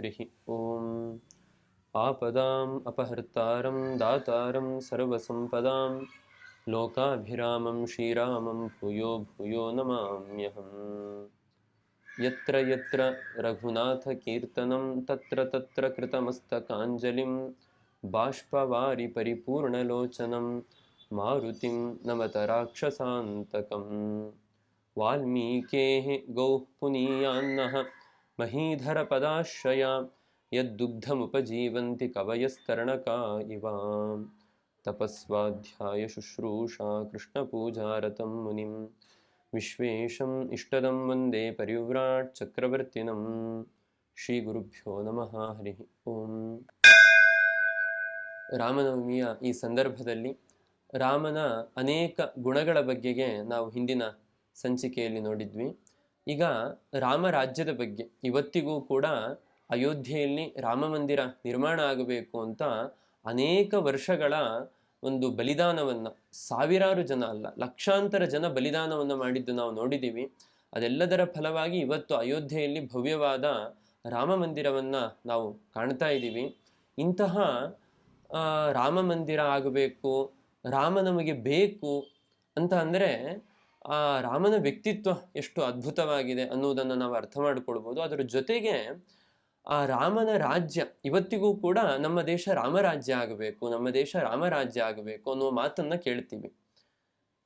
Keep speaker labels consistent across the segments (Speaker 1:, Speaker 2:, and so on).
Speaker 1: हरिः ॐ आपदाम्, अपहर्तारं, दातारं सर्वसम्पदां लोकाभिरामं, श्रीरामं, भूयो भूयो नमाम्यहम्। यत्र यत्र रघुनाथकीर्तनं, तत्र तत्र कृतमस्तकाञ्जलिं बाष्पवारि मारुतिं नमत राक्षसान्तकम् वाल्मीकेः गौः पुनीयान्नः ಮಹೀಧರಪದಾಶ್ರಯ ಯದ್ದುಗ್ಧಮುಪಜೀವಂತಿ ಕವಯಸ್ತರಣಕಾ ಇವ ತಪಸ್ವಾಧ್ಯಾಯ ಶುಶ್ರೂಷಾ ಕೃಷ್ಣಪೂಜಾರತಂ ಮುನಿಂ ವಿಶ್ವೇಶಂ ಇಷ್ಟದಂ ವಂದೇ ಪರಿವ್ರಾಟ್ ಚಕ್ರವರ್ತಿನಂ ಶ್ರೀ ಗುರುಭ್ಯೋ ನಮಃ ಹರಿ ಓಂ ರಾಮನವಮಿಯ ಈ ಸಂದರ್ಭದಲ್ಲಿ ರಾಮನ ಅನೇಕ ಗುಣಗಳ ಬಗ್ಗೆಗೆ ನಾವು ಹಿಂದಿನ ಸಂಚಿಕೆಯಲ್ಲಿ ನೋಡಿದ್ವಿ. ಈಗ ರಾಮ ರಾಜ್ಯದ ಬಗ್ಗೆ. ಇವತ್ತಿಗೂ ಕೂಡ ಅಯೋಧ್ಯೆಯಲ್ಲಿ ರಾಮ ಮಂದಿರ ನಿರ್ಮಾಣ ಆಗಬೇಕು ಅಂತ ಅನೇಕ ವರ್ಷಗಳ ಒಂದು ಬಲಿದಾನವನ್ನು, ಸಾವಿರಾರು ಜನ ಅಲ್ಲ, ಲಕ್ಷಾಂತರ ಜನ ಬಲಿದಾನವನ್ನು ಮಾಡಿದ್ದು ನಾವು ನೋಡಿದ್ದೀವಿ ಅದೆಲ್ಲದರ ಫಲವಾಗಿ ಇವತ್ತು ಅಯೋಧ್ಯೆಯಲ್ಲಿ ಭವ್ಯವಾದ ರಾಮ ಮಂದಿರವನ್ನು ನಾವು ಕಾಣ್ತಾ ಇದ್ದೀವಿ. ಇಂತಹ ರಾಮ ಮಂದಿರ ಆಗಬೇಕು, ರಾಮ ನಮಗೆ ಬೇಕು ಅಂತ ಅಂದರೆ ಆ ರಾಮನ ವ್ಯಕ್ತಿತ್ವ ಎಷ್ಟು ಅದ್ಭುತವಾಗಿದೆ ಅನ್ನುವುದನ್ನು ನಾವು ಅರ್ಥ ಮಾಡಿಕೊಳ್ಬೋದು. ಅದರ ಜೊತೆಗೆ ಆ ರಾಮನ ರಾಜ್ಯ, ಇವತ್ತಿಗೂ ಕೂಡ ನಮ್ಮ ದೇಶ ರಾಮರಾಜ್ಯ ಆಗಬೇಕು, ನಮ್ಮ ದೇಶ ರಾಮರಾಜ್ಯ ಆಗಬೇಕು ಅನ್ನುವ ಮಾತನ್ನ ಕೇಳ್ತೀವಿ.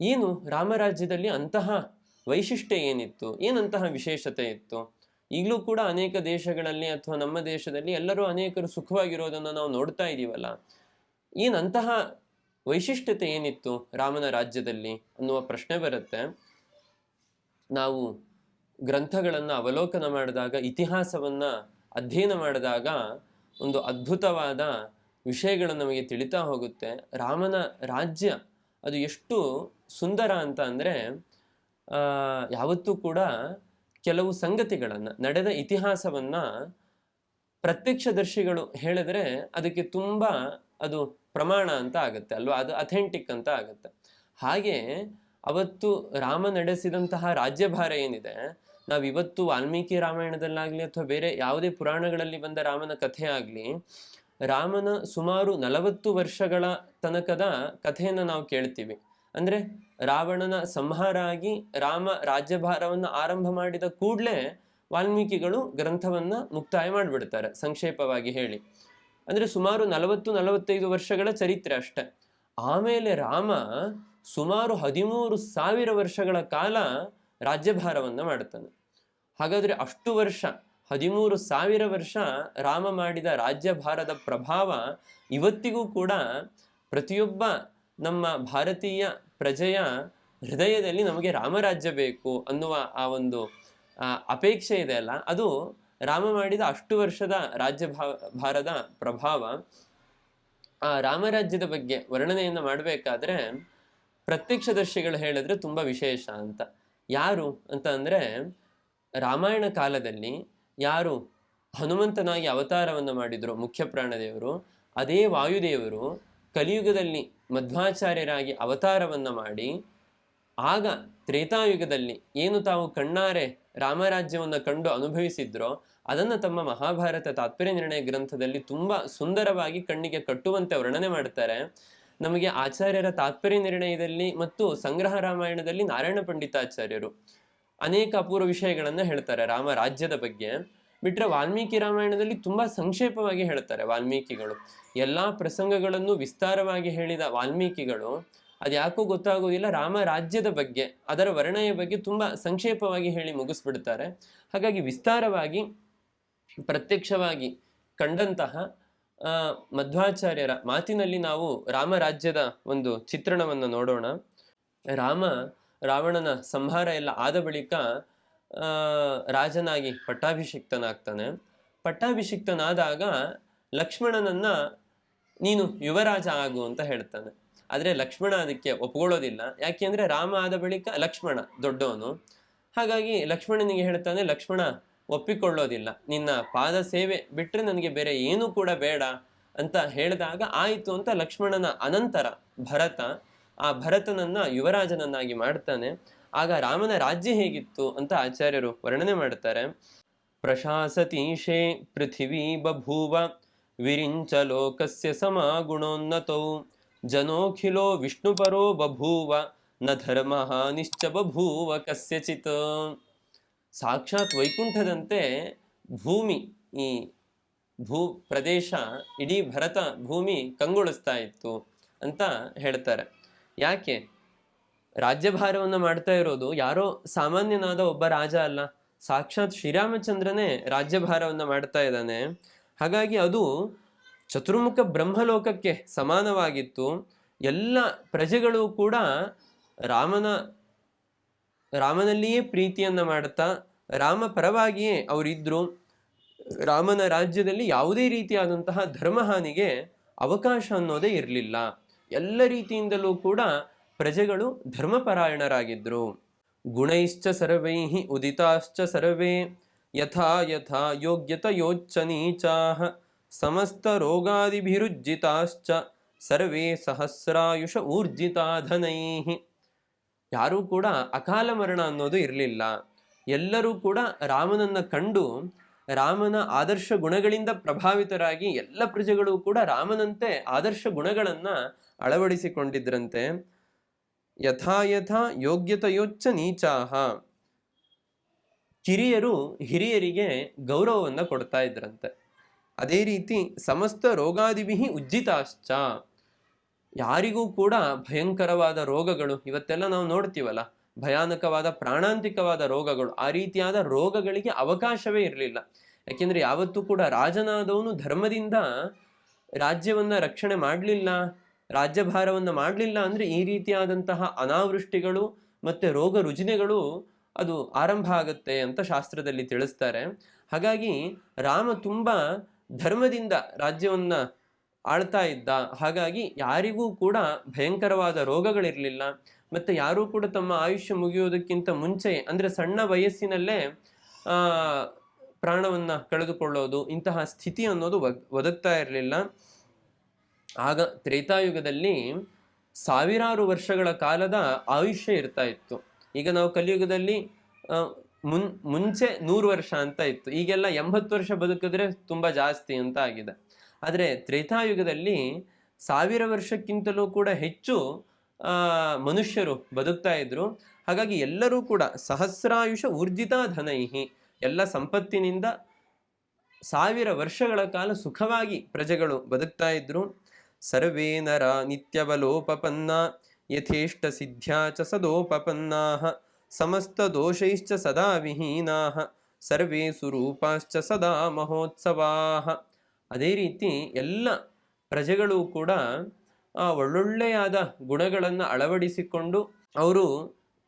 Speaker 1: ಏನು? ರಾಮರಾಜ್ಯದಲ್ಲಿ ಅಂತಹ ವೈಶಿಷ್ಟ್ಯ ಏನಿತ್ತು? ಏನಂತಹ ವಿಶೇಷತೆ ಇತ್ತು? ಈಗಲೂ ಕೂಡ ಅನೇಕ ದೇಶಗಳಲ್ಲಿ ಅಥವಾ ನಮ್ಮ ದೇಶದಲ್ಲಿ ಎಲ್ಲರೂ ಅನೇಕರು ಸುಖವಾಗಿರೋದನ್ನು ನಾವು ನೋಡ್ತಾ ಇದ್ದೀವಲ್ಲ ಏನಂತಹ ವೈಶಿಷ್ಟ್ಯತೆ ಏನಿತ್ತು ರಾಮನ ರಾಜ್ಯದಲ್ಲಿ ಅನ್ನುವ ಪ್ರಶ್ನೆ ಬರುತ್ತೆ. ನಾವು ಗ್ರಂಥಗಳನ್ನು ಅವಲೋಕನ ಮಾಡಿದಾಗ, ಇತಿಹಾಸವನ್ನ ಅಧ್ಯಯನ ಮಾಡಿದಾಗ ಒಂದು ಅದ್ಭುತವಾದ ವಿಷಯಗಳು ನಮಗೆ ತಿಳಿತಾ ಹೋಗುತ್ತೆ. ರಾಮನ ರಾಜ್ಯ ಅದು ಎಷ್ಟು ಸುಂದರ ಅಂತ ಅಂದರೆ ಯಾವತ್ತೂ ಕೂಡ ಕೆಲವು ಸಂಗತಿಗಳನ್ನು, ನಡೆದ ಇತಿಹಾಸವನ್ನ ಪ್ರತ್ಯಕ್ಷದರ್ಶಿಗಳು ಹೇಳಿದ್ರೆ ಅದಕ್ಕೆ ತುಂಬ ಅದು ಪ್ರಮಾಣ ಅಂತ ಆಗುತ್ತೆ ಅಲ್ವಾ? ಅದು ಅಥೆಂಟಿಕ್ ಅಂತ ಆಗುತ್ತೆ. ಹಾಗೆ ಅವತ್ತು ರಾಮ ನಡೆಸಿದಂತಹ ರಾಜ್ಯಭಾರ ಏನಿದೆ ನಾವು ಇವತ್ತು ವಾಲ್ಮೀಕಿ ರಾಮಾಯಣದಲ್ಲಾಗ್ಲಿ ಅಥವಾ ಬೇರೆ ಯಾವುದೇ ಪುರಾಣಗಳಲ್ಲಿ ಬಂದ ರಾಮನ ಕಥೆ ಆಗಲಿ, ರಾಮನ ಸುಮಾರು ನಲವತ್ತು ವರ್ಷಗಳ ತನಕದ ಕಥೆಯನ್ನು ನಾವು ಕೇಳ್ತೀವಿ. ಅಂದ್ರೆ ರಾವಣನ ಸಂಹಾರ ಆಗಿ ರಾಮ ರಾಜ್ಯಭಾರವನ್ನು ಆರಂಭ ಮಾಡಿದ ಕೂಡಲೇ ವಾಲ್ಮೀಕಿಗಳು ಗ್ರಂಥವನ್ನ ಮುಕ್ತಾಯ ಮಾಡಿಬಿಡ್ತಾರೆ, ಸಂಕ್ಷೇಪವಾಗಿ ಹೇಳಿ. ಅಂದ್ರೆ ಸುಮಾರು ನಲವತ್ತು, ನಲವತ್ತೈದು ವರ್ಷಗಳ ಚರಿತ್ರೆ ಅಷ್ಟೆ. ಆಮೇಲೆ ರಾಮ ಸುಮಾರು ಹದಿಮೂರು ಸಾವಿರ ವರ್ಷಗಳ ಕಾಲ ರಾಜ್ಯಭಾರವನ್ನು ಮಾಡ್ತಾನೆ. ಹಾಗಾದ್ರೆ ಅಷ್ಟು ವರ್ಷ, ಹದಿಮೂರು ಸಾವಿರ ವರ್ಷ ರಾಮ ಮಾಡಿದ ರಾಜ್ಯಭಾರದ ಪ್ರಭಾವ ಇವತ್ತಿಗೂ ಕೂಡ ಪ್ರತಿಯೊಬ್ಬ ನಮ್ಮ ಭಾರತೀಯ ಪ್ರಜೆಯ ಹೃದಯದಲ್ಲಿ ನಮಗೆ ರಾಮರಾಜ್ಯ ಬೇಕು ಅನ್ನುವ ಆ ಒಂದು ಅಪೇಕ್ಷೆ ಇದೆ ಅಲ್ಲ? ಅದು ರಾಮ ಮಾಡಿದ ಅಷ್ಟು ವರ್ಷದ ರಾಜ್ಯ ಭಾರದ ಪ್ರಭಾವ, ಆ ರಾಮರಾಜ್ಯದ ಬಗ್ಗೆ ವರ್ಣನೆಯನ್ನು ಮಾಡಬೇಕಾದ್ರೆ ಪ್ರತ್ಯಕ್ಷದರ್ಶಿಗಳು ಹೇಳಿದ್ರೆ ತುಂಬಾ ವಿಶೇಷ ಅಂತ. ಯಾರು ಅಂತ ಅಂದ್ರೆ ರಾಮಾಯಣ ಕಾಲದಲ್ಲಿ ಯಾರು ಹನುಮಂತನಾಗಿ ಅವತಾರವನ್ನು ಮಾಡಿದ್ರು ಮುಖ್ಯ ಪ್ರಾಣದೇವರು, ಅದೇ ವಾಯುದೇವರು ಕಲಿಯುಗದಲ್ಲಿ ಮಧ್ವಾಚಾರ್ಯರಾಗಿ ಅವತಾರವನ್ನು ಮಾಡಿ ಆಗ ತ್ರೇತಾಯುಗದಲ್ಲಿ ಏನು ತಾವು ಕಣ್ಣಾರೆ ರಾಮರಾಜ್ಯವನ್ನು ಕಂಡು ಅನುಭವಿಸಿದ್ರೋ ಅದನ್ನು ತಮ್ಮ ಮಹಾಭಾರತ ತಾತ್ಪರ್ಯ ನಿರ್ಣಯ ಗ್ರಂಥದಲ್ಲಿ ತುಂಬಾ ಸುಂದರವಾಗಿ ಕಣ್ಣಿಗೆ ಕಟ್ಟುವಂತೆ ವರ್ಣನೆ ಮಾಡ್ತಾರೆ. ನಮಗೆ ಆಚಾರ್ಯರ ತಾತ್ಪರ್ಯ ನಿರ್ಣಯದಲ್ಲಿ ಮತ್ತು ಸಂಗ್ರಹ ರಾಮಾಯಣದಲ್ಲಿ ನಾರಾಯಣ ಪಂಡಿತಾಚಾರ್ಯರು ಅನೇಕ ಅಪೂರ್ವ ವಿಷಯಗಳನ್ನು ಹೇಳ್ತಾರೆ ರಾಮ ರಾಜ್ಯದ ಬಗ್ಗೆ. ಬಿಟ್ರೆ ವಾಲ್ಮೀಕಿ ರಾಮಾಯಣದಲ್ಲಿ ತುಂಬಾ ಸಂಕ್ಷೇಪವಾಗಿ ಹೇಳ್ತಾರೆ ವಾಲ್ಮೀಕಿಗಳು. ಎಲ್ಲಾ ಪ್ರಸಂಗಗಳನ್ನು ವಿಸ್ತಾರವಾಗಿ ಹೇಳಿದ ವಾಲ್ಮೀಕಿಗಳು ಅದ್ಯಾಕೋ ಗೊತ್ತಾಗೋದಿಲ್ಲ ರಾಮ ರಾಜ್ಯದ ಬಗ್ಗೆ, ಅದರ ವರ್ಣನೆಯ ಬಗ್ಗೆ ತುಂಬ ಸಂಕ್ಷೇಪವಾಗಿ ಹೇಳಿ ಮುಗಿಸ್ಬಿಡ್ತಾರೆ. ಹಾಗಾಗಿ ವಿಸ್ತಾರವಾಗಿ, ಪ್ರತ್ಯಕ್ಷವಾಗಿ ಕಂಡಂತಹ ಮಧ್ವಾಚಾರ್ಯರ ಮಾತಿನಲ್ಲಿ ನಾವು ರಾಮರಾಜ್ಯದ ಒಂದು ಚಿತ್ರಣವನ್ನು ನೋಡೋಣ. ರಾಮ ರಾವಣನ ಸಂಹಾರ ಎಲ್ಲ ಆದ ಬಳಿಕ ರಾಜನಾಗಿ ಪಟ್ಟಾಭಿಷಿಕ್ತನಾಗ್ತಾನೆ. ಪಟ್ಟಾಭಿಷಿಕ್ತನಾದಾಗ ಲಕ್ಷ್ಮಣನನ್ನ, ನೀನು ಯುವರಾಜ ಆಗು ಅಂತ ಹೇಳ್ತಾನೆ. ಆದ್ರೆ ಲಕ್ಷ್ಮಣ ಅದಕ್ಕೆ ಒಪ್ಕೊಳ್ಳೋದಿಲ್ಲ. ಯಾಕೆಂದ್ರೆ ರಾಮ ಆದ ಬಳಿಕ ಲಕ್ಷ್ಮಣ ದೊಡ್ಡವನು. ಹಾಗಾಗಿ ಲಕ್ಷ್ಮಣನಿಗೆ ಹೇಳ್ತಾನೆ ಲಕ್ಷ್ಮಣ ಒಪ್ಪಿಕೊಳ್ಳೋದಿಲ್ಲ. ನಿನ್ನ ಪಾದ ಸೇವೆ ಬಿಟ್ಟರೆ ನನಗೆ ಬೇರೆ ಏನೂ ಕೂಡ ಬೇಡ ಅಂತ ಹೇಳಿದಾಗ ಆಯಿತು ಅಂತ ಲಕ್ಷ್ಮಣನ ಅನಂತರ ಭರತ ಆ ಭರತನನ್ನ ಯುವರಾಜನನ್ನಾಗಿ ಮಾಡ್ತಾನೆ. ಆಗ ರಾಮನ ರಾಜ್ಯ ಹೇಗಿತ್ತು ಅಂತ ಆಚಾರ್ಯರು ವರ್ಣನೆ ಮಾಡ್ತಾರೆ. ಪ್ರಶಾಸತೀಶೇ ಪೃಥಿವೀ ಬಭೂವ, ವಿರಿಂಚ ಲೋಕಸ್ಯ ಸಮಾಗುಣೋನ್ನತೌ. ಜನೋಖಿಲೋ ವಿಷ್ಣುಪರೋ ಬಭೂವ ನ ಧರ್ಮ ನಿಶ್ಚ ಬಭೂವ ಕಸ್ಯಚಿತ್ ಸಾಕ್ಷಾತ್ ವೈಕುಂಠದಂತೆ ಭೂಮಿ, ಈ ಭೂ ಪ್ರದೇಶ, ಇಡೀ ಭರತ ಭೂಮಿ ಕಂಗೊಳಿಸ್ತಾ ಇತ್ತು ಅಂತ ಹೇಳ್ತಾರೆ. ಯಾಕೆ? ರಾಜ್ಯಭಾರವನ್ನು ಮಾಡ್ತಾ ಇರೋದು ಯಾರೋ ಸಾಮಾನ್ಯನಾದ ಒಬ್ಬ ರಾಜ ಅಲ್ಲ. ಸಾಕ್ಷಾತ್ ಶ್ರೀರಾಮಚಂದ್ರನೇ ರಾಜ್ಯಭಾರವನ್ನು ಮಾಡ್ತಾ ಇದ್ದಾನೆ. ಹಾಗಾಗಿ ಅದು ಚತುರ್ಮುಖ ಬ್ರಹ್ಮಲೋಕಕ್ಕೆ ಸಮಾನವಾಗಿತ್ತು. ಎಲ್ಲ ಪ್ರಜೆಗಳು ಕೂಡ ರಾಮನ, ರಾಮನಲ್ಲಿಯೇ ಪ್ರೀತಿಯನ್ನು ಮಾಡ್ತಾ, ರಾಮ ಪರವಾಗಿಯೇ ಅವರಿದ್ದರು ರಾಮನ ರಾಜ್ಯದಲ್ಲಿ ಯಾವುದೇ ರೀತಿಯಾದಂತಹ ಧರ್ಮಹಾನಿಗೆ ಅವಕಾಶ ಅನ್ನೋದೇ ಇರಲಿಲ್ಲ. ಎಲ್ಲ ರೀತಿಯಿಂದಲೂ ಕೂಡ ಪ್ರಜೆಗಳು ಧರ್ಮಪರಾಯಣರಾಗಿದ್ದರು ಗುಣೈಶ್ಚ ಸರ್ವೈ ಉದಿತಾಶ್ಚ ಸರ್ವೇ ಯಥಾ ಯಥಾ ಯೋಗ್ಯತ ನೀಚಾಃ ಸಮಸ್ತ ರೋಗಾದಿಭಿರುಜ್ಜಿತಾಶ್ಚ ಸರ್ವೇ ಸಹಸ್ರಾಯುಷ ಊರ್ಜಿತಾಧನೈ ಯಾರೂ ಕೂಡ ಅಕಾಲ ಮರಣ ಅನ್ನೋದು ಇರಲಿಲ್ಲ. ಎಲ್ಲರೂ ಕೂಡ ರಾಮನನ್ನು ಕಂಡು ರಾಮನ ಆದರ್ಶ ಗುಣಗಳಿಂದ ಪ್ರಭಾವಿತರಾಗಿ ಎಲ್ಲ ಪ್ರಜೆಗಳು ಕೂಡ ರಾಮನಂತೆ ಆದರ್ಶ ಗುಣಗಳನ್ನು ಅಳವಡಿಸಿಕೊಂಡಿದ್ರಂತೆ. ಯಥಾಯಥ ಯಥಾ ಯೋಗ್ಯತೆಯೊಚ್ಚ ನೀಚಾಹ. ಕಿರಿಯರು ಹಿರಿಯರಿಗೆ ಗೌರವವನ್ನು ಕೊಡ್ತಾ ಇದ್ರಂತೆ. ಅದೇ ರೀತಿ ಸಮಸ್ತ ರೋಗಾದಿಭಿ ಉಜ್ಜಿತಾಶ್ಚ. ಯಾರಿಗೂ ಕೂಡ ಭಯಂಕರವಾದ ರೋಗಗಳು, ಇವತ್ತೆಲ್ಲ ನಾವು ನೋಡ್ತೀವಲ್ಲ, ಭಯಾನಕವಾದ ಪ್ರಾಣಾಂತಿಕವಾದ ರೋಗಗಳು, ಆ ರೀತಿಯಾದ ರೋಗಗಳಿಗೆ ಅವಕಾಶವೇ ಇರಲಿಲ್ಲ. ಯಾಕೆಂದ್ರೆ ಯಾವತ್ತೂ ಕೂಡ ರಾಜನಾದವನು ಧರ್ಮದಿಂದ ರಾಜ್ಯವನ್ನ ರಕ್ಷಣೆ ಮಾಡಲಿಲ್ಲ, ರಾಜ್ಯಭಾರವನ್ನು ಮಾಡಲಿಲ್ಲ ಅಂದ್ರೆ ಈ ರೀತಿಯಾದಂತಹ ಅನಾವೃಷ್ಟಿಗಳು ಮತ್ತೆ ರೋಗ ರುಜಿನೆಗಳು ಅದು ಆರಂಭ ಆಗುತ್ತೆ ಅಂತ ಶಾಸ್ತ್ರದಲ್ಲಿ ತಿಳಿಸ್ತಾರೆ. ಹಾಗಾಗಿ ರಾಮ ತುಂಬಾ ಧರ್ಮದಿಂದ ರಾಜ್ಯವನ್ನ ಆಳ್ತಾ ಇದ್ದ, ಹಾಗಾಗಿ ಯಾರಿಗೂ ಕೂಡ ಭಯಂಕರವಾದ ರೋಗಗಳಿರಲಿಲ್ಲ. ಮತ್ತೆ ಯಾರೂ ಕೂಡ ತಮ್ಮ ಆಯುಷ್ಯ ಮುಗಿಯೋದಕ್ಕಿಂತ ಮುಂಚೆ, ಅಂದ್ರೆ ಸಣ್ಣ ವಯಸ್ಸಿನಲ್ಲೇ ಪ್ರಾಣವನ್ನ ಕಳೆದುಕೊಳ್ಳೋದು, ಇಂತಹ ಸ್ಥಿತಿ ಅನ್ನೋದು ಒದ್, ಒದಗ್ತಾ ಇರಲಿಲ್ಲ. ಆಗ ತ್ರೇತಾಯುಗದಲ್ಲಿ ಸಾವಿರಾರು ವರ್ಷಗಳ ಕಾಲದ ಆಯುಷ್ಯ ಇರ್ತಾ ಇತ್ತು. ಈಗ ನಾವು ಕಲಿಯುಗದಲ್ಲಿ ಮುನ್, ಮುಂಚೆ ನೂರು ವರ್ಷ ಅಂತ ಇತ್ತು. ಈಗೆಲ್ಲ ಎಂಬತ್ತು ವರ್ಷ ಬದುಕಿದ್ರೆ ತುಂಬ ಜಾಸ್ತಿ ಅಂತ ಆಗಿದೆ. ಆದರೆ ತ್ರೇತಾಯುಗದಲ್ಲಿ ಸಾವಿರ ವರ್ಷಕ್ಕಿಂತಲೂ ಕೂಡ ಹೆಚ್ಚು ಮನುಷ್ಯರು ಬದುಕ್ತಾ ಇದ್ರು. ಹಾಗಾಗಿ ಎಲ್ಲರೂ ಕೂಡ ಸಹಸ್ರಾಯುಷ ಊರ್ಜಿತ ಧನೈಹಿ, ಎಲ್ಲ ಸಂಪತ್ತಿನಿಂದ ಸಾವಿರ ವರ್ಷಗಳ ಕಾಲ ಸುಖವಾಗಿ ಪ್ರಜೆಗಳು ಬದುಕ್ತಾ ಇದ್ರು. ಸರ್ವೇನರ ನಿತ್ಯವಲೋಪಪನ್ನ ಯಥೇಷ್ಟ ಚ ಸಮಸ್ತ ದೋಷೈಶ್ಚ ಸದಾ ವಿಹೀನಾ ಸರ್ವೇ ಸ್ವರೂಪಾಶ್ಚ ಸದಾ ಮಹೋತ್ಸವಾ. ಅದೇ ರೀತಿ ಎಲ್ಲ ಪ್ರಜೆಗಳು ಕೂಡ ಆ ಒಳ್ಳೊಳ್ಳೆಯಾದ ಗುಣಗಳನ್ನು ಅಳವಡಿಸಿಕೊಂಡು ಅವರು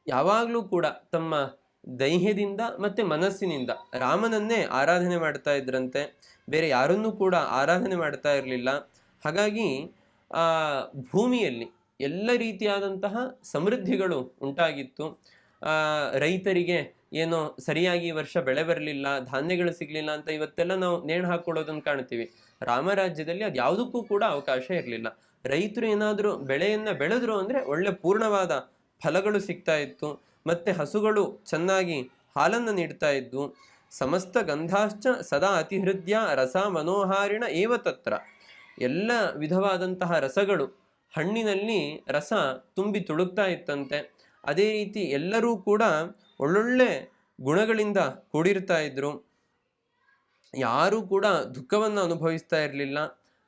Speaker 1: ಯಾವಾಗಲೂ ಕೂಡ ತಮ್ಮ ದೈಹ್ಯದಿಂದ ಮತ್ತು ಮನಸ್ಸಿನಿಂದ ರಾಮನನ್ನೇ ಆರಾಧನೆ ಮಾಡ್ತಾ ಇದ್ರಂತೆ. ಬೇರೆ ಯಾರನ್ನೂ ಕೂಡ ಆರಾಧನೆ ಮಾಡ್ತಾ ಇರಲಿಲ್ಲ. ಹಾಗಾಗಿ ಆ ಭೂಮಿಯಲ್ಲಿ ಎಲ್ಲ ರೀತಿಯಾದಂತಹ ಸಮೃದ್ಧಿಗಳು ಉಂಟಾಗಿತ್ತು. ರೈತರಿಗೆ ಏನೋ ಸರಿಯಾಗಿ ಈ ವರ್ಷ ಬೆಳೆ ಬರಲಿಲ್ಲ, ಧಾನ್ಯಗಳು ಸಿಗಲಿಲ್ಲ ಅಂತ ಇವತ್ತೆಲ್ಲ ನಾವು ನೇಣು ಹಾಕೊಳ್ಳೋದನ್ನು ಕಾಣ್ತೀವಿ. ರಾಮರಾಜ್ಯದಲ್ಲಿ ಅದು ಯಾವುದಕ್ಕೂ ಕೂಡ ಅವಕಾಶ ಇರಲಿಲ್ಲ. ರೈತರು ಏನಾದರೂ ಬೆಳೆಯನ್ನು ಬೆಳೆದ್ರು ಅಂದರೆ ಒಳ್ಳೆ ಪೂರ್ಣವಾದ ಫಲಗಳು ಸಿಗ್ತಾ ಇತ್ತು. ಮತ್ತು ಹಸುಗಳು ಚೆನ್ನಾಗಿ ಹಾಲನ್ನು ನೀಡ್ತಾ ಇದ್ವು ಸಮಸ್ತ ಗಂಧಾಶ್ಚ ಸದಾ ಅತಿಹೃದ್ಯ ರಸ ಮನೋಹಾರಿಣ ಏವ ತತ್ರ. ಎಲ್ಲ ವಿಧವಾದಂತಹ ರಸಗಳು ಹಣ್ಣಿನಲ್ಲಿ ರಸ ತುಂಬಿ ತುಳುಕ್ತಾ ಇತ್ತಂತೆ. ಅದೇ ರೀತಿ ಎಲ್ಲರೂ ಕೂಡ ಒಳ್ಳೊಳ್ಳೆ ಗುಣಗಳಿಂದ ಕೂಡಿರ್ತಾ ಇದ್ರು. ಯಾರೂ ಕೂಡ ದುಃಖವನ್ನು ಅನುಭವಿಸ್ತಾ ಇರಲಿಲ್ಲ.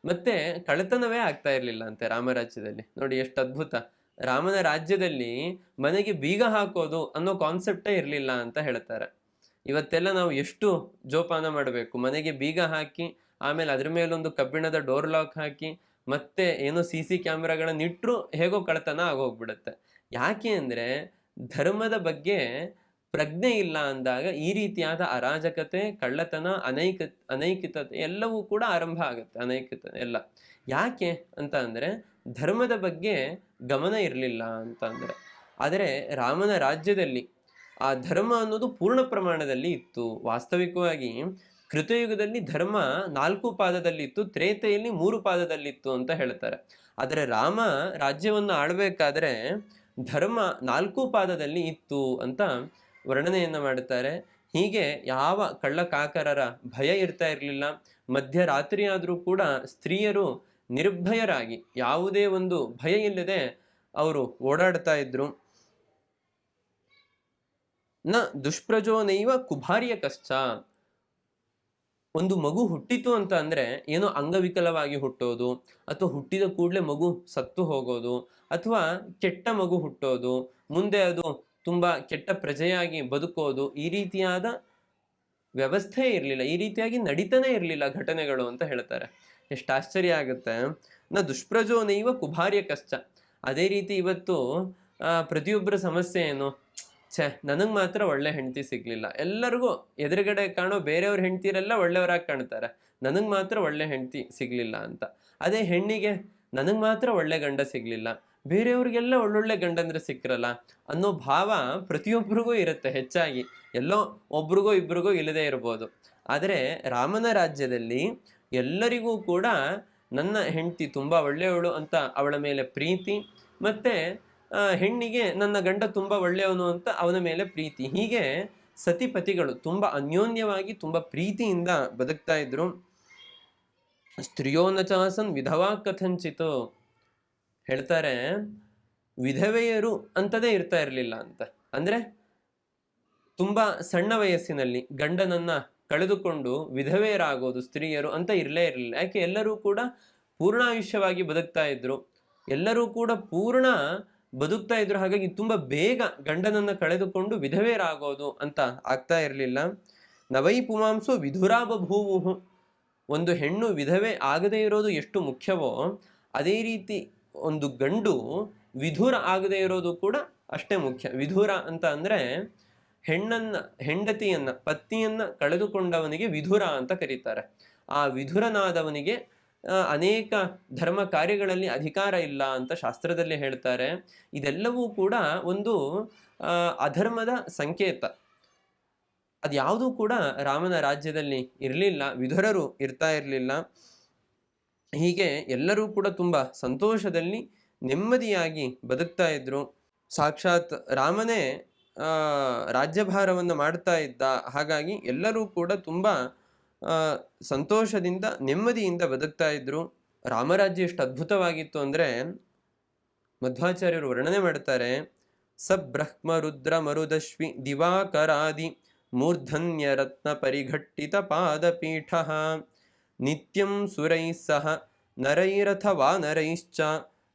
Speaker 1: ಮತ್ತೆ ಕಳೆತನವೇ ಆಗ್ತಾ ಇರಲಿಲ್ಲ ಅಂತೆ ರಾಮರಾಜ್ಯದಲ್ಲಿ. ನೋಡಿ ಎಷ್ಟು ಅದ್ಭುತ. ರಾಮನ ರಾಜ್ಯದಲ್ಲಿ ಮನೆಗೆ ಬೀಗ ಹಾಕೋದು ಅನ್ನೋ ಕಾನ್ಸೆಪ್ಟೇ ಇರಲಿಲ್ಲ ಅಂತ ಹೇಳ್ತಾರೆ. ಇವತ್ತೆಲ್ಲ ನಾವು ಎಷ್ಟು ಜೋಪಾನ ಮಾಡಬೇಕು? ಮನೆಗೆ ಬೀಗ ಹಾಕಿ, ಆಮೇಲೆ ಅದ್ರ ಮೇಲೊಂದು ಕಬ್ಬಿಣದ ಡೋರ್ ಲಾಕ್ ಹಾಕಿ, ಮತ್ತೆ ಏನೋ ಸಿ ಸಿ ಕ್ಯಾಮ್ರಾಗಳನ್ನ ಇಟ್ಟರು ಹೇಗೋ ಕಳ್ಳತನ ಆಗೋಗ್ಬಿಡುತ್ತೆ. ಯಾಕೆ ಅಂದರೆ ಧರ್ಮದ ಬಗ್ಗೆ ಪ್ರಜ್ಞೆ ಇಲ್ಲ ಅಂದಾಗ ಈ ರೀತಿಯಾದ ಅರಾಜಕತೆ, ಕಳ್ಳತನ, ಅನೈಕ, ಅನೈಕಿತತೆ ಎಲ್ಲವೂ ಕೂಡ ಆರಂಭ ಆಗುತ್ತೆ ಅನೈಕಿತ ಎಲ್ಲ. ಯಾಕೆ ಅಂತ ಅಂದರೆ ಧರ್ಮದ ಬಗ್ಗೆ ಗಮನ ಇರಲಿಲ್ಲ ಅಂತ ಅಂದರೆ. ಆದರೆ ರಾಮನ ರಾಜ್ಯದಲ್ಲಿ ಆ ಧರ್ಮ ಅನ್ನೋದು ಪೂರ್ಣ ಪ್ರಮಾಣದಲ್ಲಿ ಇತ್ತು. ವಾಸ್ತವಿಕವಾಗಿ ಕೃತಯುಗದಲ್ಲಿ ಧರ್ಮ ನಾಲ್ಕು ಪಾದದಲ್ಲಿತ್ತು ತ್ರೇತೆಯಲ್ಲಿ ಮೂರು ಪಾದದಲ್ಲಿತ್ತು ಅಂತ ಹೇಳ್ತಾರೆ. ಆದರೆ ರಾಮ ರಾಜ್ಯವನ್ನು ಆಳ್ಬೇಕಾದ್ರೆ ಧರ್ಮ ನಾಲ್ಕು ಪಾದದಲ್ಲಿ ಇತ್ತು ಅಂತ ವರ್ಣನೆಯನ್ನು ಮಾಡುತ್ತಾರೆ. ಹೀಗೆ ಯಾವ ಕಳ್ಳಕಾಕರರ ಭಯ ಇರ್ತಾ ಇರಲಿಲ್ಲ, ಮಧ್ಯರಾತ್ರಿಯಾದರೂ ಕೂಡ ಸ್ತ್ರೀಯರು ನಿರ್ಭಯರಾಗಿ, ಯಾವುದೇ ಒಂದು ಭಯ ಇಲ್ಲದೆ ಅವರು ಓಡಾಡ್ತಾ ಇದ್ರು. ನ ದುಷ್ಪ್ರಜೋನೈವ ಕುಭಾರಿಯ ಕಶ್ಚ ಒಂದು ಮಗು ಹುಟ್ಟಿತು ಅಂತ ಅಂದರೆ ಏನೋ ಅಂಗವಿಕಲವಾಗಿ ಹುಟ್ಟೋದು, ಅಥವಾ ಹುಟ್ಟಿದ ಕೂಡಲೇ ಮಗು ಸತ್ತು ಹೋಗೋದು, ಅಥವಾ ಕೆಟ್ಟ ಮಗು ಹುಟ್ಟೋದು, ಮುಂದೆ ಅದು ತುಂಬಾ ಕೆಟ್ಟ ಪ್ರಜೆಯಾಗಿ ಬದುಕೋದು, ಈ ರೀತಿಯಾದ ವ್ಯವಸ್ಥೆ ಇರಲಿಲ್ಲ, ಈ ರೀತಿಯಾಗಿ ನಡೀತಾನೆ ಇರಲಿಲ್ಲ ಘಟನೆಗಳು ಅಂತ ಹೇಳ್ತಾರೆ. ಎಷ್ಟು ಆಶ್ಚರ್ಯ ಆಗುತ್ತೆ. ನ ದುಷ್ಪ್ರಜೋನೈವ ಕುಭಾರ್ಯ ಕಷ್ಟ ಅದೇ ರೀತಿ ಇವತ್ತು ಪ್ರತಿಯೊಬ್ಬರ ಸಮಸ್ಯೆ ಏನು? ಛೆ, ನನಗೆ ಮಾತ್ರ ಒಳ್ಳೆ ಹೆಂಡತಿ ಸಿಗ್ಲಿಲ್ಲ. ಎಲ್ಲರಿಗೂ ಎದುರುಗಡೆ ಕಾಣೋ ಬೇರೆಯವ್ರ ಹೆಂಡ್ತಿರೆಲ್ಲ ಒಳ್ಳೆಯವರಾಗಿ ಕಾಣ್ತಾರೆ. ನನಗೆ ಮಾತ್ರ ಒಳ್ಳೆ ಹೆಂಡತಿ ಸಿಗ್ಲಿಲ್ಲ ಅಂತ. ಅದೇ ಹೆಣ್ಣಿಗೆ ನನಗೆ ಮಾತ್ರ ಒಳ್ಳೆ ಗಂಡ ಸಿಗ್ಲಿಲ್ಲ. ಬೇರೆಯವ್ರಿಗೆಲ್ಲ ಒಳ್ಳೊಳ್ಳೆ ಗಂಡಂದ್ರೆ ಸಿಕ್ಕಿರಲ್ಲ ಅನ್ನೋ ಭಾವ ಪ್ರತಿಯೊಬ್ಬರಿಗೂ ಇರುತ್ತೆ ಹೆಚ್ಚಾಗಿ. ಎಲ್ಲೋ ಒಬ್ರಿಗೋ ಇಬ್ರಿಗೋ ಇಲ್ಲದೇ ಇರ್ಬೋದು. ಆದರೆ ರಾಮನ ರಾಜ್ಯದಲ್ಲಿ ಎಲ್ಲರಿಗೂ ಕೂಡ ನನ್ನ ಹೆಂಡತಿ ತುಂಬ ಒಳ್ಳೆಯವಳು ಅಂತ ಅವಳ ಮೇಲೆ ಪ್ರೀತಿ ಮತ್ತೆ ಹೆಣ್ಣಿಗೆ ನನ್ನ ಗಂಡ ತುಂಬ ಒಳ್ಳೆಯವನು ಅಂತ ಅವನ ಮೇಲೆ ಪ್ರೀತಿ. ಹೀಗೆ ಸತಿಪತಿಗಳು ತುಂಬ ಅನ್ಯೋನ್ಯವಾಗಿ ತುಂಬ ಪ್ರೀತಿಯಿಂದ ಬದುಕ್ತಾ ಇದ್ರು. ಸ್ತ್ರೀಯೋನ ಚಾಸನ್ ವಿಧವಾ ಕಥಂಚಿತು ಹೇಳ್ತಾರೆ, ವಿಧವೆಯರು ಅಂತದೇ ಇರ್ತಾ ಇರಲಿಲ್ಲ ಅಂತ. ಅಂದ್ರೆ ತುಂಬ ಸಣ್ಣ ವಯಸ್ಸಿನಲ್ಲಿ ಗಂಡನನ್ನ ಕಳೆದುಕೊಂಡು ವಿಧವೆಯರಾಗೋದು ಸ್ತ್ರೀಯರು ಅಂತ ಇರಲೇ ಇರಲಿಲ್ಲ. ಯಾಕೆ? ಎಲ್ಲರೂ ಕೂಡ ಪೂರ್ಣಾಯುಷ್ಯವಾಗಿ ಬದುಕ್ತಾ ಇದ್ರು. ಎಲ್ಲರೂ ಕೂಡ ಪೂರ್ಣ ಬದುಕ್ತಾ ಇದ್ರು ಹಾಗಾಗಿ ತುಂಬಾ ಬೇಗ ಗಂಡನನ್ನ ಕಳೆದುಕೊಂಡು ವಿಧವೇರಾಗೋದು ಅಂತ ಆಗ್ತಾ ಇರಲಿಲ್ಲ. ನವೈ ಪುಮಾಂಸು ವಿಧುರಾ ಭೂವು. ಒಂದು ಹೆಣ್ಣು ವಿಧವೆ ಆಗದೇ ಇರೋದು ಎಷ್ಟು ಮುಖ್ಯವೋ, ಅದೇ ರೀತಿ ಒಂದು ಗಂಡು ವಿಧುರ ಆಗದೇ ಇರೋದು ಕೂಡ ಅಷ್ಟೇ ಮುಖ್ಯ. ವಿಧುರ ಅಂತ ಅಂದರೆ ಹೆಣ್ಣನ್ನ, ಹೆಂಡತಿಯನ್ನ, ಪತ್ನಿಯನ್ನ ಕಳೆದುಕೊಂಡವನಿಗೆ ವಿಧುರ ಅಂತ ಕರೀತಾರೆ. ಆ ವಿಧುರನಾದವನಿಗೆ ಅನೇಕ ಧರ್ಮ ಕಾರ್ಯಗಳಲ್ಲಿ ಅಧಿಕಾರ ಇಲ್ಲ ಅಂತ ಶಾಸ್ತ್ರದಲ್ಲಿ ಹೇಳ್ತಾರೆ. ಇದೆಲ್ಲವೂ ಕೂಡ ಒಂದು ಅಧರ್ಮದ ಸಂಕೇತ. ಅದ್ಯಾವುದೂ ಕೂಡ ರಾಮನ ರಾಜ್ಯದಲ್ಲಿ ಇರಲಿಲ್ಲ ವಿಧುರರು ಇರ್ತಾ ಇರಲಿಲ್ಲ. ಹೀಗೆ ಎಲ್ಲರೂ ಕೂಡ ತುಂಬ ಸಂತೋಷದಲ್ಲಿ ನೆಮ್ಮದಿಯಾಗಿ ಬದುಕ್ತಾ ಇದ್ರು. ಸಾಕ್ಷಾತ್ ರಾಮನೇ ರಾಜ್ಯಭಾರವನ್ನು ಮಾಡ್ತಾ ಇದ್ದ. ಹಾಗಾಗಿ ಎಲ್ಲರೂ ಕೂಡ ತುಂಬಾ ಸಂತೋಷದಿಂದ, ನೆಮ್ಮದಿಯಿಂದ ಬದುಕ್ತಾ ಇದ್ರು. ರಾಮರಾಜ್ಯ ಎಷ್ಟು ಅದ್ಭುತವಾಗಿತ್ತು ಅಂದರೆ, ಮಧ್ವಾಚಾರ್ಯರು ವರ್ಣನೆ ಮಾಡ್ತಾರೆ ಸ ಬ್ರಹ್ಮ ರುದ್ರ ಮರುದಶ್ವಿ ದಿವಾಕರಾದಿ ಮೂರ್ಧನ್ಯ ರತ್ನ ಪರಿಘಟ್ಟಿತ ಪಾದಪೀಠ, ನಿತ್ಯಂ ಸುರೈ ಸಹ ನರೈರಥ ವಾನರೈಶ್ಚ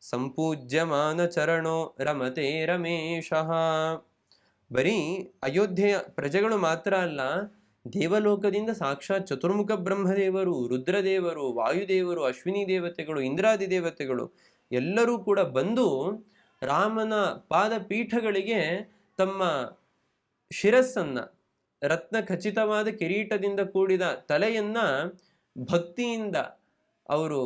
Speaker 1: ಸಂಪೂಜ್ಯಮಾನ ಚರಣೋ ರಮತೆ ರಮೇಶಃ. ಬರೀ ಅಯೋಧ್ಯೆಯ ಪ್ರಜೆಗಳು ಮಾತ್ರ ಅಲ್ಲ ದೇವಲೋಕದಿಂದ ಸಾಕ್ಷಾತ್ ಚತುರ್ಮುಖ ಬ್ರಹ್ಮದೇವರು, ರುದ್ರದೇವರು, ವಾಯುದೇವರು, ಅಶ್ವಿನಿ ದೇವತೆಗಳು, ಇಂದ್ರಾದಿ ದೇವತೆಗಳು ಎಲ್ಲರೂ ಕೂಡ ಬಂದು ರಾಮನ ಪಾದಪೀಠಗಳಿಗೆ ತಮ್ಮ ಶಿರಸ್ಸನ್ನ, ರತ್ನ ಖಚಿತವಾದ ಕಿರೀಟದಿಂದ ಕೂಡಿದ ತಲೆಯನ್ನ ಭಕ್ತಿಯಿಂದ ಅವರು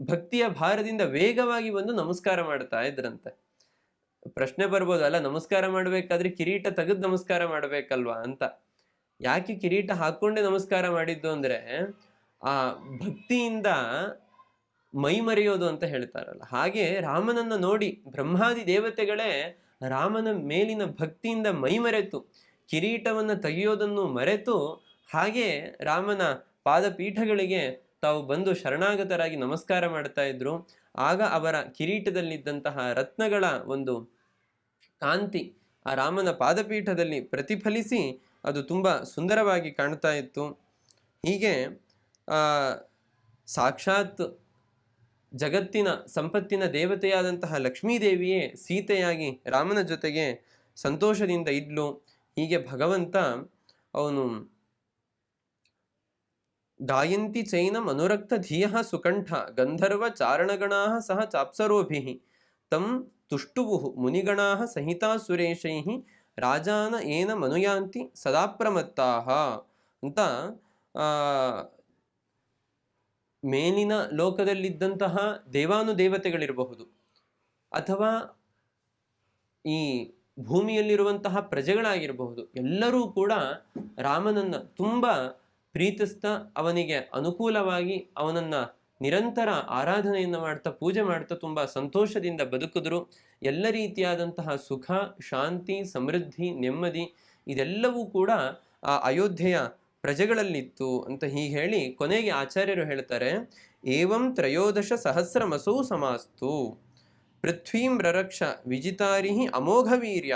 Speaker 1: ಭಕ್ತಿಯ ಭಾರದಿಂದ ವೇಗವಾಗಿ ಬಂದು ನಮಸ್ಕಾರ ಮಾಡ್ತಾ ಇದ್ರಂತೆ. ಪ್ರಶ್ನೆ ಬರ್ಬೋದು ಅಲ್ಲ ನಮಸ್ಕಾರ ಮಾಡ್ಬೇಕಾದ್ರೆ ಕಿರೀಟ ತೆಗೆದು ನಮಸ್ಕಾರ ಮಾಡ್ಬೇಕಲ್ವಾ ಅಂತ. ಯಾಕೆ ಕಿರೀಟ ಹಾಕೊಂಡೇ ನಮಸ್ಕಾರ ಮಾಡಿದ್ದು ಅಂದ್ರೆ, ಆ ಭಕ್ತಿಯಿಂದ ಮೈ ಮರೆಯೋದು ಅಂತ ಹೇಳ್ತಾರಲ್ಲ. ಹಾಗೆ ರಾಮನನ್ನ ನೋಡಿ ಬ್ರಹ್ಮಾದಿ ದೇವತೆಗಳೇ ರಾಮನ ಮೇಲಿನ ಭಕ್ತಿಯಿಂದ ಮೈ ಮರೆತು, ಕಿರೀಟವನ್ನು ತೆಗೆಯೋದನ್ನು ಮರೆತು, ಹಾಗೆ ರಾಮನ ಪಾದಪೀಠಗಳಿಗೆ ತಾವು ಬಂದು ಶರಣಾಗತರಾಗಿ ನಮಸ್ಕಾರ ಮಾಡ್ತಾ ಇದ್ರು. ಆಗ ಅವರ ಕಿರೀಟದಲ್ಲಿದ್ದಂತಹ ರತ್ನಗಳ ಒಂದು ಕಾಂತಿ ಆ ರಾಮನ ಪಾದಪೀಠದಲ್ಲಿ ಪ್ರತಿಫಲಿಸಿ ಅದು ತುಂಬ ಸುಂದರವಾಗಿ ಕಾಣ್ತಾ ಇತ್ತು. ಹೀಗೆ ಸಾಕ್ಷಾತ್ ಜಗತ್ತಿನ ಸಂಪತ್ತಿನ ದೇವತೆಯಾದಂತಹ ಲಕ್ಷ್ಮೀದೇವಿಯೇ ಸೀತೆಯಾಗಿ ರಾಮನ ಜೊತೆಗೆ ಸಂತೋಷದಿಂದ ಇದ್ಲು. ಹೀಗೆ ಭಗವಂತ ಅವನು ಗಾಯಂತಿ ಚೈನ ಮನುರಕ್ತ ಧಿಯ ಸುಕಂಠ ಗಂಧರ್ವ ಚಾರಣಗಣಾ ಸಹ ಚಾಪ್ಸರೋಭಿ ತಂ ತುಷ್ಟುವು ಮುನಿಗಣಾ ಸಹಿತಾ ಸುರೇಶೈ ರಾಜಾನ ಏನ ಮನುಯಾಂತಿ ಸದಾ ಅಂತ ಆ, ಮೇಲಿನ ಲೋಕದಲ್ಲಿದ್ದಂತಹ ದೇವಾನುದೇವತೆಗಳಿರಬಹುದು. ಅಥವಾ ಈ ಭೂಮಿಯಲ್ಲಿರುವಂತಹ ಪ್ರಜೆಗಳಾಗಿರಬಹುದು. ಎಲ್ಲರೂ ಕೂಡ ರಾಮನನ್ನ ತುಂಬಾ ಪ್ರೀತಿಸ್ತಾ ಅವನಿಗೆ ಅನುಕೂಲವಾಗಿ ಅವನನ್ನ ನಿರಂತರ ಆರಾಧನೆಯನ್ನು ಮಾಡ್ತಾ, ಪೂಜೆ ಮಾಡ್ತಾ ತುಂಬ ಸಂತೋಷದಿಂದ ಬದುಕಿದ್ರು. ಎಲ್ಲ ರೀತಿಯಾದಂತಹ ಸುಖ, ಶಾಂತಿ, ಸಮೃದ್ಧಿ, ನೆಮ್ಮದಿ ಇದೆಲ್ಲವೂ ಕೂಡ ಆ ಅಯೋಧ್ಯೆಯ ಪ್ರಜೆಗಳಲ್ಲಿತ್ತು ಅಂತ ಹೀಗೆ ಹೇಳಿ ಕೊನೆಗೆ ಆಚಾರ್ಯರು ಹೇಳ್ತಾರೆ, ಏವಂ ತ್ರಯೋದಶ ಸಹಸ್ರಮಸೌ ಸಮಾಸ್ತು. ಪೃಥ್ವೀಂ ರರಕ್ಷ ವಿಜಿತಾರಿಹಿ ಅಮೋಘವೀರ್ಯ.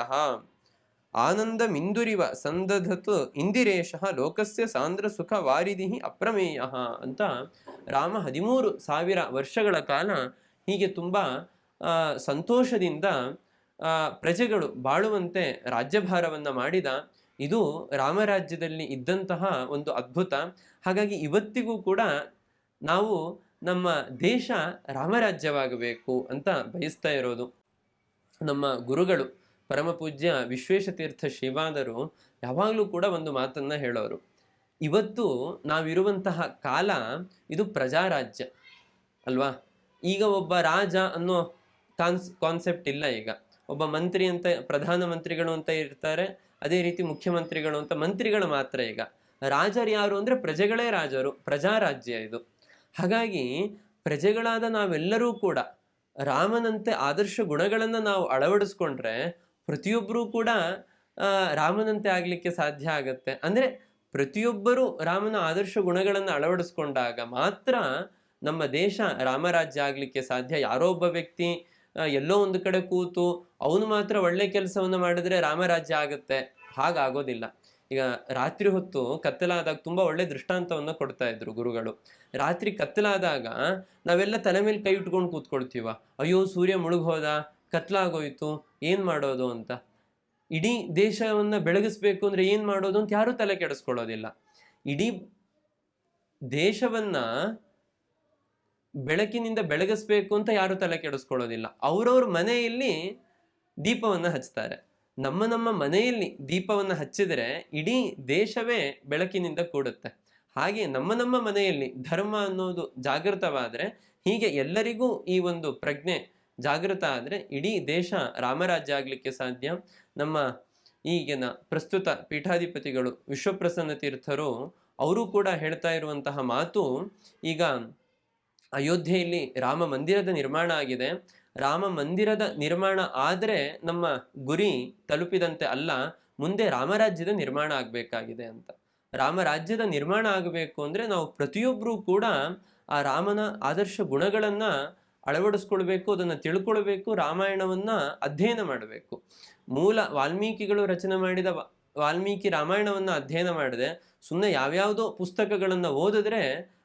Speaker 1: ಆನಂದಮಿಂದುರಿವ ಸಂದಧತ್ ಇಂದಿರೇಶ ಲೋಕಸ್ಯ ಸಾಂದ್ರ ಸುಖ ವಾರಿದಿಹಿ ಅಪ್ರಮೇಯ ಅಂತ ರಾಮ ಹದಿಮೂರು ಸಾವಿರ ವರ್ಷಗಳ ಕಾಲ ಹೀಗೆ ತುಂಬ ಸಂತೋಷದಿಂದ ಪ್ರಜೆಗಳು ಬಾಳುವಂತೆ ರಾಜ್ಯಭಾರವನ್ನು ಮಾಡಿದ. ಇದು ರಾಮರಾಜ್ಯದಲ್ಲಿ ಇದ್ದಂತಹ ಒಂದು ಅದ್ಭುತ. ಹಾಗಾಗಿ ಇವತ್ತಿಗೂ ಕೂಡ ನಾವು ನಮ್ಮ ದೇಶ ರಾಮರಾಜ್ಯವಾಗಬೇಕು ಅಂತ ಬಯಸ್ತಾ ಇರೋದು ನಮ್ಮ ಗುರುಗಳು. ಪರಮ ಪೂಜ್ಯ ವಿಶ್ವೇಶತೀರ್ಥ ಶ್ರೀವಾದರು ಯಾವಾಗಲೂ ಕೂಡ ಒಂದು ಮಾತನ್ನ ಹೇಳೋರು. ಇವತ್ತು ನಾವಿರುವಂತಹ ಕಾಲ ಇದು ಪ್ರಜಾರಾಜ್ಯ, ಅಲ್ವಾ? ಈಗ ಒಬ್ಬ ರಾಜ ಅನ್ನೋ ಕಾನ್ಸ್, ಕಾನ್ಸೆಪ್ಟ್ ಇಲ್ಲ ಈಗ. ಒಬ್ಬ ಮಂತ್ರಿ ಅಂತ, ಪ್ರಧಾನಮಂತ್ರಿಗಳು ಅಂತ ಇರ್ತಾರೆ, ಅದೇ ರೀತಿ ಮುಖ್ಯಮಂತ್ರಿಗಳು ಅಂತ ಮಂತ್ರಿಗಳು ಮಾತ್ರ ಈಗ. ರಾಜರು ಯಾರು ಅಂದ್ರೆ ಪ್ರಜೆಗಳೇ ರಾಜರು, ಪ್ರಜಾರಾಜ್ಯ ಇದು. ಹಾಗಾಗಿ ಪ್ರಜೆಗಳಾದ ನಾವೆಲ್ಲರೂ ಕೂಡ ರಾಮನಂತೆ ಆದರ್ಶ ಗುಣಗಳನ್ನು ನಾವು ಅಳವಡಿಸ್ಕೊಂಡ್ರೆ ಪ್ರತಿಯೊಬ್ಬರೂ ಕೂಡ ರಾಮನಂತೆ ಆಗಲಿಕ್ಕೆ ಸಾಧ್ಯ ಆಗತ್ತೆ. ಅಂದರೆ ಪ್ರತಿಯೊಬ್ಬರು ರಾಮನ ಆದರ್ಶ ಗುಣಗಳನ್ನು ಅಳವಡಿಸ್ಕೊಂಡಾಗ ಮಾತ್ರ ನಮ್ಮ ದೇಶ ರಾಮರಾಜ್ಯ ಆಗಲಿಕ್ಕೆ ಸಾಧ್ಯ. ಯಾರೋ ಒಬ್ಬ ವ್ಯಕ್ತಿ ಎಲ್ಲೋ ಒಂದು ಕಡೆ ಕೂತು ಅವನು ಮಾತ್ರ ಒಳ್ಳೆ ಕೆಲಸವನ್ನು ಮಾಡಿದ್ರೆ ರಾಮರಾಜ್ಯ ಆಗುತ್ತೆ. ಹಾಗಾಗೋದಿಲ್ಲ. ಈಗ ರಾತ್ರಿ ಹೊತ್ತು ಕತ್ತಲಾದಾಗ ತುಂಬ ಒಳ್ಳೆ ದೃಷ್ಟಾಂತವನ್ನು ಕೊಡ್ತಾ ಇದ್ರು ಗುರುಗಳು. ರಾತ್ರಿ ಕತ್ತಲಾದಾಗ ನಾವೆಲ್ಲ ತಲೆ ಮೇಲೆ ಕೈ ಇಟ್ಕೊಂಡು ಕೂತ್ಕೊಳ್ತೀವ. ಅಯ್ಯೋ, ಸೂರ್ಯ ಮುಳುಗೋದ ಕತ್ಲಾಗೋಯ್ತು, ಏನು ಮಾಡೋದು ಅಂತ? ಇಡೀ ದೇಶವನ್ನ ಬೆಳಗಿಸ್ಬೇಕು ಅಂದ್ರೆ ಏನು ಮಾಡೋದು ಅಂತ ಯಾರೂ ತಲೆ ಕೆಡಿಸ್ಕೊಳ್ಳೋದಿಲ್ಲ. ಇಡೀ ದೇಶವನ್ನ ಬೆಳಕಿನಿಂದ ಬೆಳಗಿಸ್ಬೇಕು ಅಂತ ಯಾರು ತಲೆ ಕೆಡಿಸ್ಕೊಳ್ಳೋದಿಲ್ಲ. ಅವ್ರವ್ರ ಮನೆಯಲ್ಲಿ ದೀಪವನ್ನ ಹಚ್ತಾರೆ. ನಮ್ಮ ನಮ್ಮ ಮನೆಯಲ್ಲಿ ದೀಪವನ್ನ ಹಚ್ಚಿದರೆ ಇಡೀ ದೇಶವೇ ಬೆಳಕಿನಿಂದ ಕೂಡುತ್ತೆ. ಹಾಗೆ ನಮ್ಮ ನಮ್ಮ ಮನೆಯಲ್ಲಿ ಧರ್ಮ ಅನ್ನೋದು ಜಾಗೃತವಾದರೆ ಹೀಗೆ ಎಲ್ಲರಿಗೂ ಈ ಒಂದು ಪ್ರಜ್ಞೆ ಜಾಗೃತ ಆದರೆ ಇಡೀ ದೇಶ ರಾಮರಾಜ್ಯ ಆಗಲಿಕ್ಕೆ ಸಾಧ್ಯ. ನಮ್ಮ ಈಗಿನ ಪ್ರಸ್ತುತ ಪೀಠಾಧಿಪತಿಗಳು ವಿಶ್ವಪ್ರಸನ್ನ ತೀರ್ಥರು ಅವರು ಕೂಡ ಹೇಳ್ತಾ ಇರುವಂತಹ ಮಾತು, ಈಗ ಅಯೋಧ್ಯೆಯಲ್ಲಿ ರಾಮ ಮಂದಿರದ ನಿರ್ಮಾಣ ಆಗಿದೆ. ರಾಮ ಮಂದಿರದ ನಿರ್ಮಾಣ ಆದರೆ ನಮ್ಮ ಗುರಿ ತಲುಪಿದಂತೆ ಅಲ್ಲ, ಮುಂದೆ ರಾಮರಾಜ್ಯದ ನಿರ್ಮಾಣ ಆಗಬೇಕಾಗಿದೆ ಅಂತ. ರಾಮರಾಜ್ಯದ ನಿರ್ಮಾಣ ಆಗಬೇಕು ಅಂದ್ರೆ ನಾವು ಪ್ರತಿಯೊಬ್ಬರೂ ಕೂಡ ಆ ರಾಮನ ಆದರ್ಶ ಗುಣಗಳನ್ನ ಅಳವಡಿಸ್ಕೊಳ್ಬೇಕು, ಅದನ್ನು ತಿಳ್ಕೊಳ್ಬೇಕು, ರಾಮಾಯಣವನ್ನ ಅಧ್ಯಯನ ಮಾಡಬೇಕು. ಮೂಲ ವಾಲ್ಮೀಕಿಗಳು ರಚನೆ ಮಾಡಿದ ವಾಲ್ಮೀಕಿ ರಾಮಾಯಣವನ್ನು ಅಧ್ಯಯನ ಮಾಡಿದೆ ಸುಮ್ಮನೆ ಯಾವ್ಯಾವುದೋ ಪುಸ್ತಕಗಳನ್ನು ಓದಿದ್ರೆ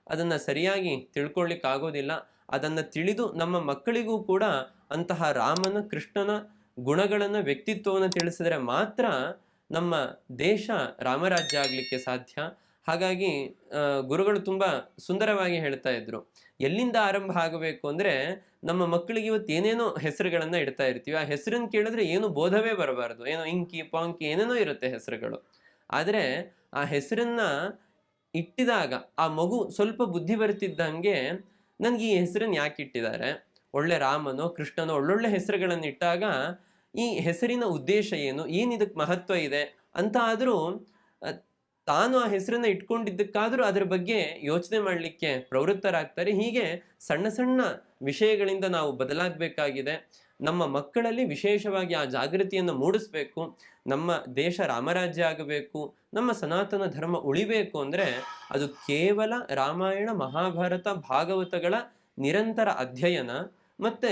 Speaker 1: ಅದನ್ನು ಸರಿಯಾಗಿ ತಿಳ್ಕೊಳ್ಳಿಕ್ಕಾಗೋದಿಲ್ಲ ಅದನ್ನ ತಿಳಿದು ನಮ್ಮ ಮಕ್ಕಳಿಗೂ ಕೂಡ ಅಂತಹ ರಾಮನ, ಕೃಷ್ಣನ ಗುಣಗಳನ್ನು, ವ್ಯಕ್ತಿತ್ವವನ್ನು ತಿಳಿಸಿದ್ರೆ ಮಾತ್ರ ನಮ್ಮ ದೇಶ ರಾಮರಾಜ್ಯ ಆಗಲಿಕ್ಕೆ ಸಾಧ್ಯ. ಹಾಗಾಗಿ ಗುರುಗಳು ತುಂಬ ಸುಂದರವಾಗಿ ಹೇಳ್ತಾ ಇದ್ರು. ಎಲ್ಲಿಂದ ಆರಂಭ ಆಗಬೇಕು ಅಂದರೆ ನಮ್ಮ ಮಕ್ಕಳಿಗೆ ಇವತ್ತು ಏನೇನೋ ಹೆಸರುಗಳನ್ನು ಇಡ್ತಾ ಇರ್ತೀವಿ. ಆ ಹೆಸರನ್ನು ಕೇಳಿದ್ರೆ ಏನು ಬೋಧವೇ ಬರಬಾರ್ದು. ಏನೋ ಇಂಕಿ, ಪಾಂಕಿ ಏನೇನೋ ಇರುತ್ತೆ ಹೆಸರುಗಳು. ಆದರೆ ಆ ಹೆಸರನ್ನು ಇಟ್ಟಿದಾಗ ಆ ಮಗು ಸ್ವಲ್ಪ ಬುದ್ಧಿ ಬರ್ತಿದ್ದಂಗೆ ನನಗೆ ಈ ಹೆಸರನ್ನು ಯಾಕೆ ಇಟ್ಟಿದ್ದಾರೆ? ಒಳ್ಳೆ ರಾಮನೋ, ಕೃಷ್ಣನೋ ಒಳ್ಳೊಳ್ಳೆ ಹೆಸರುಗಳನ್ನು ಇಟ್ಟಾಗ ಈ ಹೆಸರಿನ ಉದ್ದೇಶ ಏನು? ಏನು ಇದಕ್ಕೆ ಮಹತ್ವ ಇದೆ? ಅಂತ ಆದ್ರೂ ತಾನು ಆ ಹೆಸರನ್ನ ಇಟ್ಕೊಂಡಿದ್ದಕ್ಕಾದರೂ ಅದರ ಬಗ್ಗೆ ಯೋಚನೆ ಮಾಡಲಿಕ್ಕೆ ಪ್ರವೃತ್ತರಾಗ್ತಾರೆ. ಹೀಗೆ ಸಣ್ಣ ಸಣ್ಣ ವಿಷಯಗಳಿಂದ ನಾವು ಬದಲಾಗಬೇಕಾಗಿದೆ. ನಮ್ಮ ಮಕ್ಕಳಲ್ಲಿ ವಿಶೇಷವಾಗಿ ಆ ಜಾಗೃತಿಯನ್ನು ಮೂಡಿಸ್ಬೇಕು. ನಮ್ಮ ದೇಶ ರಾಮರಾಜ್ಯ ಆಗಬೇಕು. ನಮ್ಮ ಸನಾತನ ಧರ್ಮ ಉಳಿಬೇಕು ಅಂದರೆ ಅದು ಕೇವಲ ರಾಮಾಯಣ, ಮಹಾಭಾರತ, ಭಾಗವತಗಳ ನಿರಂತರ ಅಧ್ಯಯನ. ಮತ್ತು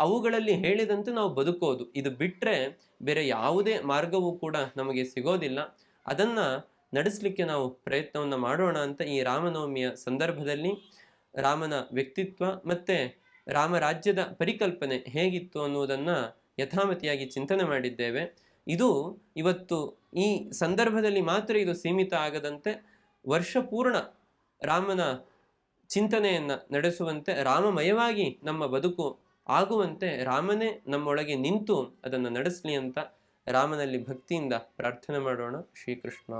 Speaker 1: ಅವುಗಳಲ್ಲಿ ಹೇಳಿದಂತೆ ನಾವು ಬದುಕೋದು. ಇದು ಬಿಟ್ಟರೆ ಬೇರೆ ಯಾವುದೇ ಮಾರ್ಗವೂ ಕೂಡ ನಮಗೆ ಸಿಗೋದಿಲ್ಲ. ಅದನ್ನ ನಡೆಸಲಿಕ್ಕೆ ನಾವು ಪ್ರಯತ್ನವನ್ನು ಮಾಡೋಣ ಅಂತ ಈ ರಾಮನವಮಿಯ ಸಂದರ್ಭದಲ್ಲಿ ರಾಮನ ವ್ಯಕ್ತಿತ್ವ ಮತ್ತೆ ರಾಮರಾಜ್ಯದ ಪರಿಕಲ್ಪನೆ ಹೇಗಿತ್ತು ಅನ್ನುವುದನ್ನು ಯಥಾಮತಿಯಾಗಿ ಚಿಂತನೆ ಮಾಡಿದ್ದೇವೆ. ಇದು ಇವತ್ತು ಈ ಸಂದರ್ಭದಲ್ಲಿ ಮಾತ್ರ ಇದು ಸೀಮಿತ ಆಗದಂತೆ ವರ್ಷಪೂರ್ಣ ರಾಮನ ಚಿಂತನೆಯನ್ನು ನಡೆಸುವಂತೆ ರಾಮಮಯವಾಗಿ ನಮ್ಮ ಬದುಕು ಆಗುವಂತೆ ರಾಮನೇ ನಮ್ಮೊಳಗೆ ನಿಂತು ಅದನ್ನು ನಡೆಸಲಿ ಅಂತ ರಾಮನಲ್ಲಿ ಭಕ್ತಿಯಿಂದ ಪ್ರಾರ್ಥನೆ ಮಾಡೋಣ. ಶ್ರೀಕೃಷ್ಣ